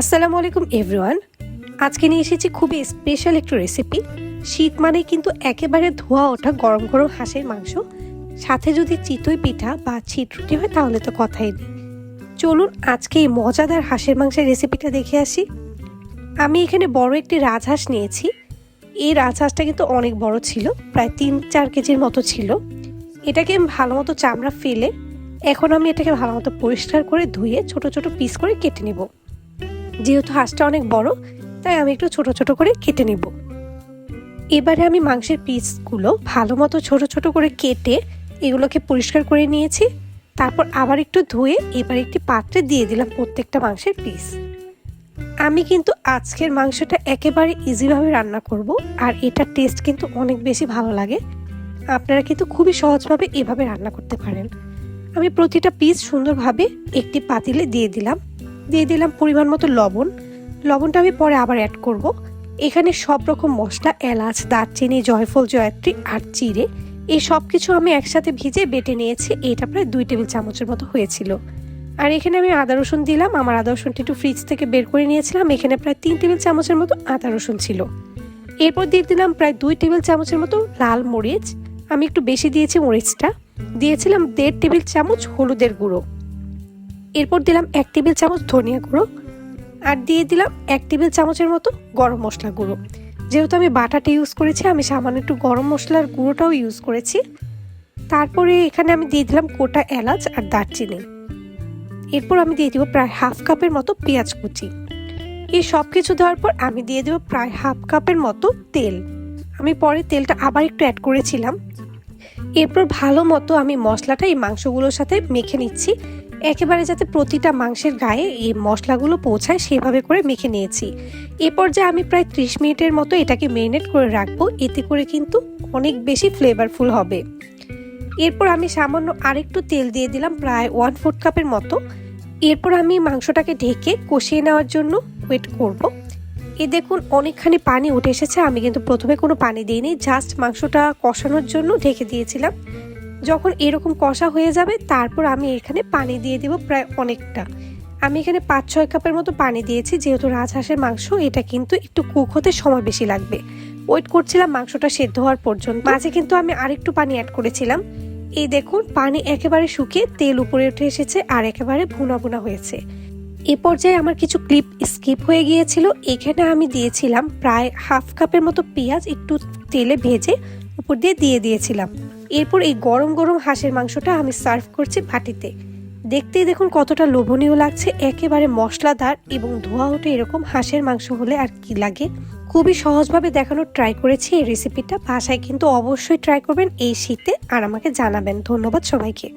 আসসালামু আলাইকুম, এভরিওয়ান। আজকে নিয়ে এসেছি খুবই স্পেশাল একটু রেসিপি শীত মানে কিন্তু একেবারে ধোয়া ওঠা গরম গরম হাঁসের মাংস। সাথে যদি চিতই পিঠা বা চিটরুটি হয়, তাহলে তো কথাই নেই। চলুন আজকে এই মজাদার হাঁসের মাংসের রেসিপিটা দেখে আসি। আমি এখানে বড় একটি রাজহাঁস নিয়েছি। এই রাজহাঁসটা কিন্তু অনেক বড় ছিল, প্রায় তিন চার কেজির মতো ছিল। এটাকে ভালো মতো চামড়া ফেলে এখন আমি এটাকে ভালো মতো পরিষ্কার করে ধুয়ে ছোট ছোট পিস করে কেটে নেব। যেহেতু হাঁসটা অনেক বড়, তাই আমি একটু ছোট ছোট করে কেটে নেব। এবারে আমি মাংসের পিসগুলো ভালো মতো ছোট ছোট করে কেটে এগুলোকে পরিষ্কার করে নিয়েছি। তারপর আবার একটু ধুয়ে এবার একটি পাত্রে দিয়ে দিলাম প্রত্যেকটা মাংসের পিস আমি কিন্তু আজকের মাংসটা একেবারে ইজিভাবে রান্না করব আর এটার টেস্ট কিন্তু অনেক বেশি ভালো লাগে। আপনারা কিন্তু খুবই সহজভাবে এভাবে রান্না করতে পারেন। আমি প্রতিটা পিস সুন্দরভাবে একটি পাতিলে দিয়ে দিলাম। দিয়ে দিলাম পরিমাণ মতো লবণ। লবণটা আমি পরে আবার অ্যাড করব। এখানে সব রকম মশলা, এলাচ, দারচিনি, জয়ফল, জয়ত্রী আর চিড়ে, এই সব কিছু আমি একসাথে ভিজে বেটে নিয়েছি। এটা প্রায় দুই টেবিল চামচের মতো হয়েছিল। আর এখানে আমি আদা রসুন দিলাম। আমার আদা রসুনটি একটু ফ্রিজ থেকে বের করে নিয়েছিলাম। এখানে প্রায় তিন টেবিল চামচের মতো আদা রসুন ছিল। এরপর দিয়ে দিলাম প্রায় দুই টেবিল চামচের মতো লাল মরিচ। আমি একটু বেশি দিয়েছি মরিচটা। দিয়েছিলাম দেড় টেবিল চামচ হলুদের গুঁড়ো। এরপর দিলাম এক টেবিল চামচ ধনিয়া গুঁড়ো আর দিয়ে দিলাম এক টেবিল চামচের মতো গরম মশলা গুঁড়ো। যেহেতু আমি বাটাটা ইউজ করেছি, আমি সামান্য একটু গরম মশলার গুঁড়োটাও ইউজ করেছি। তারপরে এখানে আমি দিয়ে দিলাম কোটা এলাচ আর দারচিনি। এরপর আমি দিয়ে দিব প্রায় হাফ কাপের মতো পেঁয়াজ কুচি। এই সব কিছু দেওয়ার পর আমি দিয়ে দেবো প্রায় হাফ কাপের মতো তেল। আমি পরে তেলটা আবার একটু অ্যাড করেছিলাম। এরপর ভালো মতো আমি মশলাটা এই মাংসগুলোর সাথে মেখে নিচ্ছি। একেবারে যাতে প্রতিটা মাংসের গায়ে এই মশলাগুলো পৌঁছায়, সেভাবে করে মেখে নিয়েছি। এরপর যে আমি প্রায় ত্রিশ মিনিটের মতো এটাকে মেরিনেট করে রাখব, এতে করে কিন্তু অনেক বেশি ফ্লেভারফুল হবে। এরপর আমি সামান্য আরেকটু তেল দিয়ে দিলাম প্রায় ওয়ান ফোর্থ কাপের মতো। এরপর আমি মাংসটাকে ঢেকে কষিয়ে নেওয়ার জন্য ওয়েট করব। এ দেখুন অনেকখানি পানি উঠে এসেছে, আমি কিন্তু প্রথমে কোনো পানি দিইনি জাস্ট মাংসটা কষানোর জন্য ঢেকে দিয়েছিলাম। যখন এরকম কষা হয়ে যাবে, তারপর আমি এখানে পানি দিয়ে দিব প্রায় অনেকটা। আমি এখানে পাঁচ ছয় কাপের মতো পানি দিয়েছি, যেহেতু রাজহাঁসের মাংস, এটা কিন্তু একটু কুক হতে সময় বেশি লাগবে। ওয়েট করছিলাম মাংসটা সেদ্ধ হওয়ার পর্যন্ত। মাঝে কিন্তু আমি আরেকটু পানি অ্যাড করেছিলাম। এই দেখুন, পানি একেবারে শুকিয়ে তেল উপরে উঠে এসেছে আর একেবারে ভুনা ভুনা হয়েছে। এ পর্যায়ে আমার কিছু ক্লিপ স্কিপ হয়ে গিয়েছিল। এখানে আমি দিয়েছিলাম প্রায় হাফ কাপের মতো পেঁয়াজ একটু তেলে ভেজে উপর দিয়ে দিয়ে দিয়েছিলাম। এরপর এই গরম গরম হাঁসের মাংসটা আমি সার্ভ করছি ভাটিতে। দেখতেই দেখুন কতটা লোভনীয় লাগছে, একেবারে মশলাদার এবং ধোয়া ওঠে এরকম হাঁসের মাংস হলে আর কি লাগে। খুবই সহজভাবে দেখানোর ট্রাই করেছি এই রেসিপিটা বাসায় কিন্তু অবশ্যই ট্রাই করবেন এই শীতে। আর আমাকে জানাবেন। ধন্যবাদ সবাইকে।